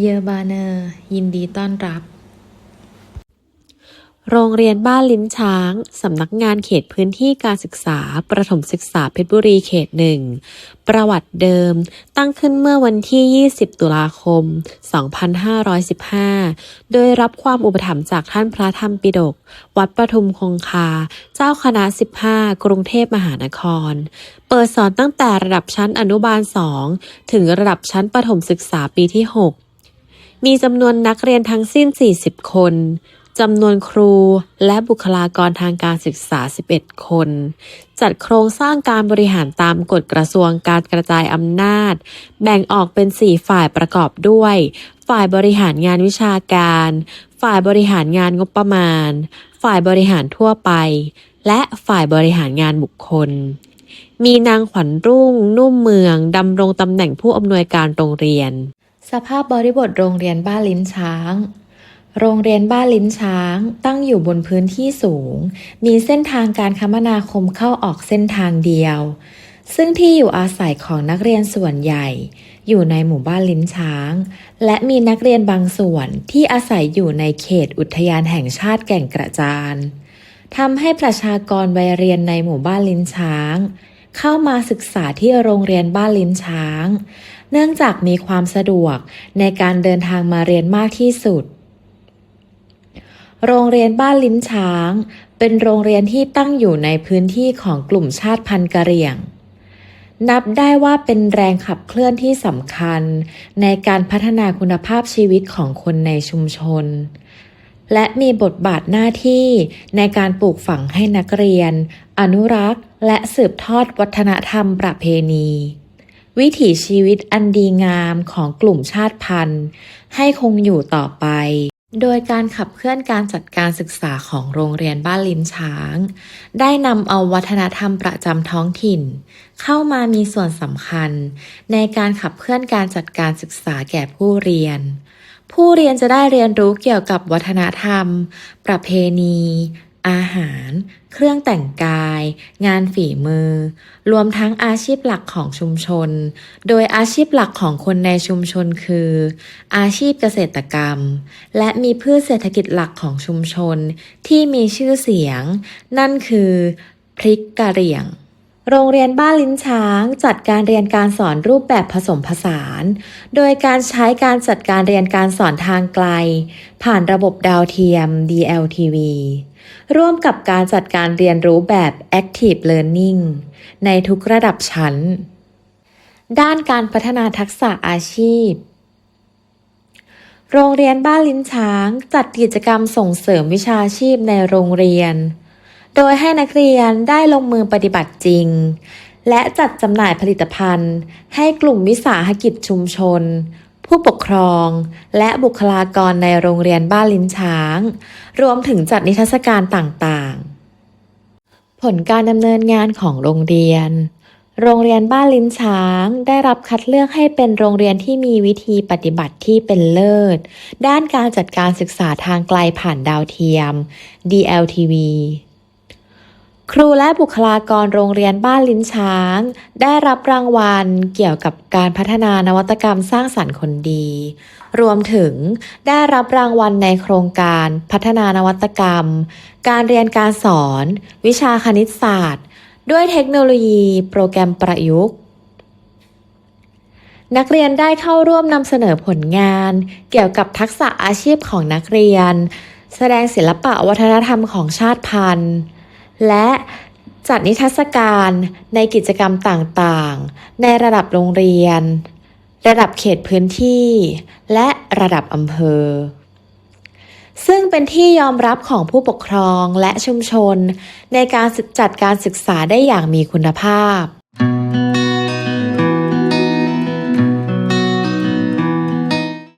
เยอร์บาเนอร์ยินดีต้อนรับ โรงเรียนบ้านลิ้นช้าง สำนักงานเขตพื้นที่การศึกษา ประถมศึกษาเพชรบุรีเขตหนึ่ง ประวัติเดิม ตั้งขึ้นเมื่อวันที่ 20 ตุลาคม 2515 โดยรับความอุปถัมภ์จากท่านพระธรรมปิฎก วัดประทุมคงคา เจ้าคณะ 15 กรุงเทพมหานครเปิดสอนตั้งแต่ระดับชั้นอนุบาล 2 ถึงระดับชั้นประถมศึกษาปีที่ 6 มีจำนวนนักเรียนทั้งสิ้น 40 คนจำนวนครูและบุคลากรทางการศึกษา 11 คน จัดโครงสร้างการบริหารตามกฎกระทรวงการกระจายอำนาจ แบ่งออกเป็น 4 ฝ่ายประกอบด้วย ฝ่ายบริหารงานวิชาการ ฝ่ายบริหารงานงบประมาณ ฝ่ายบริหารทั่วไป และฝ่ายบริหารงานบุคคล มีนางขวัญรุ่ง นุ่มเมืองดำรงตำแหน่งผู้อำนวยการโรงเรียน สภาพบริบทโรงเรียนบ้านลิ้นช้าง โรงเรียนบ้านลิ้นช้าง ตั้งอยู่บนพื้นที่สูง มีเส้นทางการคมนาคมเข้าออกเส้นทางเดียว ซึ่งที่อยู่อาศัยของนักเรียนส่วนใหญ่ อยู่ในหมู่บ้านลิ้นช้าง และมีนักเรียนบางส่วนที่อาศัยอยู่ในเขตอุทยานแห่งชาติแก่งกระจานทำให้ประชากรวัยเรียนในหมู่บ้านลิ้นช้าง เข้ามาศึกษาที่โรงเรียนบ้านลิ้นช้าง เนื่องจากมีความสะดวกในการเดินทางมาเรียนมากที่สุด โรงเรียนบ้านลิ้นช้าง เป็นโรงเรียนที่ตั้งอยู่ในพื้นที่ของกลุ่มชาติพันธุ์กะเหรี่ยง นับได้ว่าเป็นแรงขับเคลื่อนที่สำคัญ ในการพัฒนาคุณภาพชีวิตของคนในชุมชน และมีบทบาทหน้าที่ในการปลูกฝังให้นักเรียน อนุรักษ์ และสืบทอดวัฒนธรรมประเพณี วิถีชีวิตอันดีงามของกลุ่มชาติพันธุ์ ให้คงอยู่ต่อไป โดยการขับเคลื่อนการจัดการศึกษาของโรงเรียนบ้านลิ้นช้าง ได้นำเอาวัฒนธรรมประจำท้องถิ่น เข้ามามีส่วนสำคัญ ในการขับเคลื่อนการจัดการศึกษาแก่ผู้เรียน ผู้เรียนจะได้เรียนรู้เกี่ยวกับวัฒนธรรม ประเพณี อาหาร เครื่องแต่งกาย งานฝีมือ รวมทั้งอาชีพหลักของชุมชน โดยอาชีพหลักของคนในชุมชนคือ อาชีพเกษตรกรรม และมีพืชเศรษฐกิจหลักของชุมชนที่มีชื่อเสียง นั่นคือ พริกกะเหรี่ยง โรงเรียนบ้านลิ้นช้าง จัดการเรียนการสอนรูปแบบผสมผสาน โดยการใช้การจัดการเรียนการสอนทางไกล ผ่านระบบดาวเทียม DLTV ร่วมกับการจัดการเรียนรู้แบบ Active Learning ในทุกระดับชั้น ด้านการพัฒนาทักษะอาชีพ โรงเรียนบ้านลิ้นช้าง จัดกิจกรรมส่งเสริมวิชาชีพในโรงเรียน โดยให้นักเรียนได้ลงมือปฏิบัติจริง และจัดจำหน่ายผลิตภัณฑ์ ให้กลุ่มวิสาหกิจชุมชน ผู้ปกครอง และบุคลากรในโรงเรียนบ้านลิ้นช้าง รวมถึงจัดนิทรรศการต่างๆ ผลการดำเนินงานของโรงเรียนโรงเรียนบ้านลิ้นช้างได้รับคัดเลือกให้เป็นโรงเรียนที่มีวิธีปฏิบัติที่เป็นเลิศ ด้านการจัดการศึกษาทางไกลผ่านดาวเทียม DLTV ครูและบุคลากรโรงเรียนบ้านลิ้นช้าง ได้รับรางวัลเกี่ยวกับการพัฒนานวัตกรรมสร้างสรรค์คนดี รวมถึงได้รับรางวัลในโครงการพัฒนานวัตกรรม การเรียนการสอน วิชาคณิตศาสตร์ ด้วยเทคโนโลยีโปรแกรมประยุกต์ นักเรียนได้เข้าร่วมนำเสนอผลงาน เกี่ยวกับทักษะอาชีพของนักเรียน แสดงศิลปะวัฒนธรรมของชาติพันธุ์ และจัดนิทรรศการในกิจกรรมต่างๆ ในระดับโรงเรียน ระดับเขตพื้นที่ และระดับอำเภอ ซึ่งเป็นที่ยอมรับของผู้ปกครองและชุมชน ในการจัดการศึกษาได้อย่างมีคุณภาพ